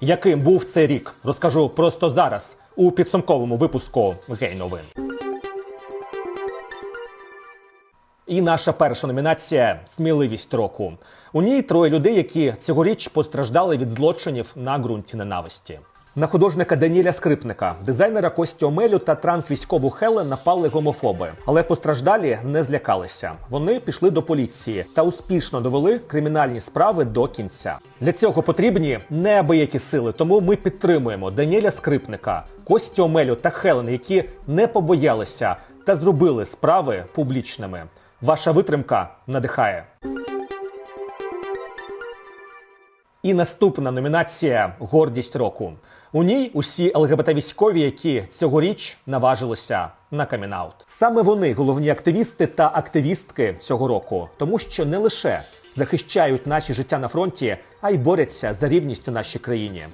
Яким був цей рік, розкажу просто зараз у підсумковому випуску Гей новин. І наша перша номінація сміливість року. У ній троє людей, які цьогоріч постраждали від злочинів на ґрунті ненависті. На художника Даніеля Скрипника, дизайнера Кості Омелю та трансвійськову Хелен напали гомофоби, але постраждалі не злякалися. Вони пішли до поліції та успішно довели кримінальні справи до кінця. Для цього потрібні неабиякі сили. Тому ми підтримуємо Даніеля Скрипника, Костю Омелю та Хелен, які не побоялися та зробили справи публічними. Ваша витримка надихає. І наступна номінація Гордість року. У ній усі ЛГБТ військові, які цьогоріч наважилися на камінаут. Саме вони головні активісти та активістки цього року, тому що не лише захищають наші життя на фронті, а й борються за рівність у нашій країні.